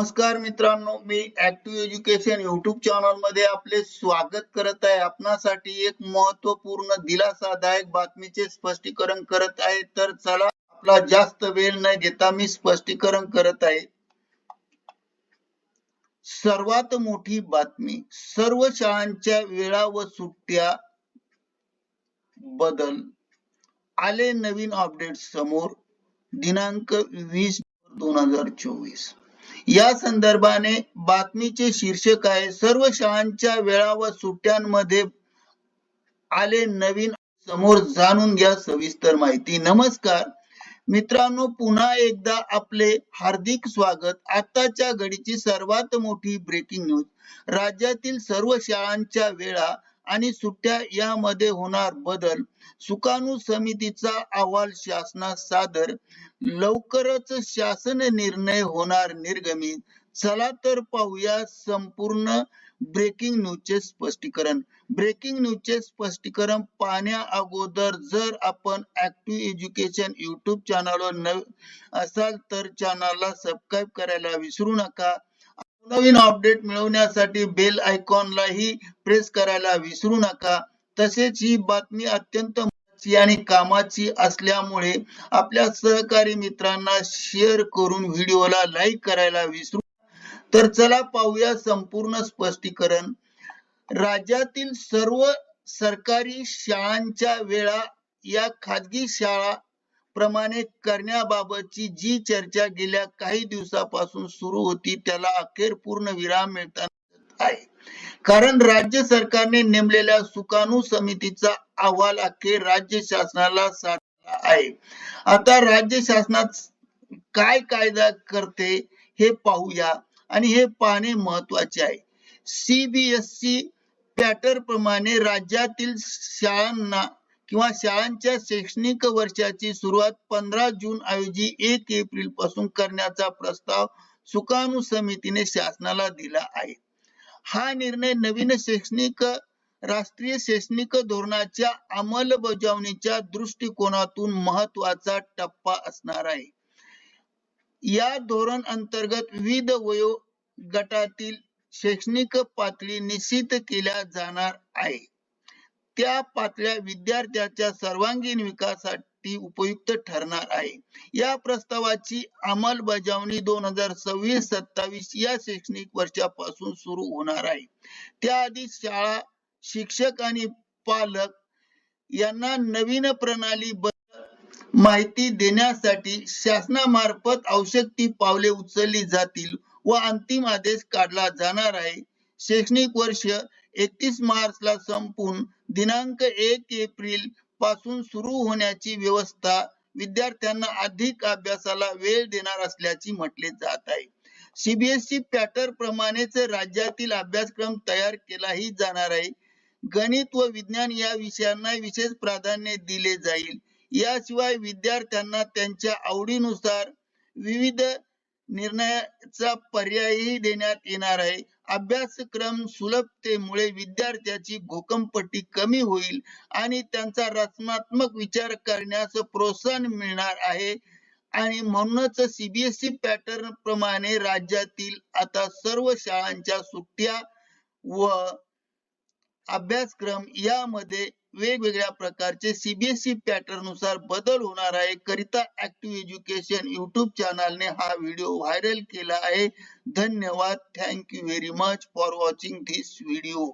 नमस्कार मित्रांनो मी ऍक्टिव्ह एज्युकेशन युट्यूब चॅनलमध्ये आपले स्वागत करत आहे. आपणासाठी एक महत्त्वपूर्ण दिलासादायक बातमीचे स्पष्टीकरण करत आहे. तर चला आपला जास्त वेळ न घेता मी स्पष्टीकरण करत आहे. सर्वात मोठी बातमी सर्व शाळांच्या वेळा व सुट्ट्या बदल. आले नवीन अपडेट समोर. दिनांक वीस दोन हजार चोवीस. या संदर्भाने बातमीचे शीर्षक आहे सर्व शाळांच्या वेळा व सुट्ट्यांमध्ये आले नवीन समोर जाणून घ्या सविस्तर माहिती. नमस्कार. मित्रांनो पुन्हा एकदा आपले हार्दिक स्वागत. आताच्या घडीची सर्वात मोठी ब्रेकिंग न्यूज राज्यातील सर्व शाळांच्या वेळा आणि सुट्ट्या यामध्ये होणार बदल. सुकाणू समितीचा अहवाल शासनास सादर. लवकरच शासन निर्णय होणार निर्गमित चला तर पाहूया संपूर्ण ब्रेकिंग न्यूजचे स्पष्टीकरण. ब्रेकिंग न्यूजचे स्पष्टीकरण पाहण्या अगोदर जर आपण ऍक्टिव्ह एज्युकेशन युट्यूब चॅनलवर नव असाल तर चॅनलला सबस्क्राईब करायला विसरू नका. नवीन अपडेट मिळवण्यासाठी बेल आयकॉनलाही प्रेस करायला विसरू नका. तसेच ही बातमी अत्यंत आणि कामाची असल्यामुळे आपल्या सहकारी मित्रांना शेअर करून व्हिडिओला लाईक करायला विसरू तर चला पाहूया संपूर्ण स्पष्टीकरण. राज्यातील सर्व सरकारी शाळांच्या वेळा या खाजगी शाळा प्रमाणे करण्याबाबतची जी चर्चा गेल्या काही दिवसापासून सुरू होती त्याला अखेर पूर्ण विराम मिळताना आहे. कारण राज्य सरकारने नेमलेल्या सुकाणू समितीचा अहवाल अखेर राज्य शासनाला साधला आहे. आता राज्य शासनात काय कायदा करते हे पाहूया आणि हे पाहणे महत्त्वाचे आहे. सीबीएसई पॅटर्न प्रमाणे राज्यातील शाळांना किंवा शाळांच्या शैक्षणिक वर्षाची सुरुवात पंधरा जून ऐवजी एक एप्रिलपासून करण्याचा प्रस्ताव सुकाणू समितीने शासनाला दिला आहे. हा निर्णय नवीन शैक्षणिक राष्ट्रीय शैक्षणिक धोरणाच्या अंमलबजावणीच्या दृष्टिकोनातून महत्त्वाचा टप्पा असणार आहे. या धोरण अंतर्गत विविध वयो गटातील शैक्षणिक पातळी निश्चित केल्या जाणार आहे. त्या पातळ्या विद्यार्थ्याच्या सर्वांगीण विकासासाठी उपयुक्त ठरणार आहे. या प्रस्तावाची अंमलबजावणी दोन हजार सव्वीस सत्तावीस या शैक्षणिक वर्षापासून सुरू होणार आहे. त्याआधी शाळा शिक्षक आणि पालक यांना नवीन प्रणाली माहिती देण्यासाठी शासनामार्फत आवश्यक ती पावले उचलली जातील व अंतिम आदेश काढला जाणार आहे. शैक्षणिक वर्ष एकतीस मार्च ला संपून दिनांक एक एप्रिलपासून सुरू होण्याची व्यवस्था विद्यार्थ्यांना अधिक अभ्यासाला वेळ देणार असल्याची म्हटले जात आहे. सीबीएसई पॅटर्न प्रमाणेच राज्यातील अभ्यासक्रम तयार केलाही जाणार आहे. गणित व विज्ञान या विषयांना विशेष प्राधान्य दिले जाईल. याशिवाय विद्यार्थ्यांना त्यांच्या आवडीनुसार विविध निर्णयाचा पर्यायही देण्यात येणार आहे. अभ्यासक्रम सुलभतेमुळे विद्यार्थ्याची घोकंपट्टी कमी होईल आणि त्यांचा रचनात्मक विचार करण्यास प्रोत्साहन मिळणार आहे. आणि म्हणूनच सीबीएसई पॅटर्न प्रमाणे राज्यातील आता सर्व शाळांच्या सुट्ट्या व अभ्यासक्रम यामध्ये वेगवेगळ्या प्रकारचे सीबीएसई पॅटर्ननुसार बदल होणार आहे. करिता ऍक्टिव्ह एज्युकेशन युट्यूब चॅनलने हा व्हिडिओ व्हायरल केला आहे. धन्यवाद. Thank you very much for watching this video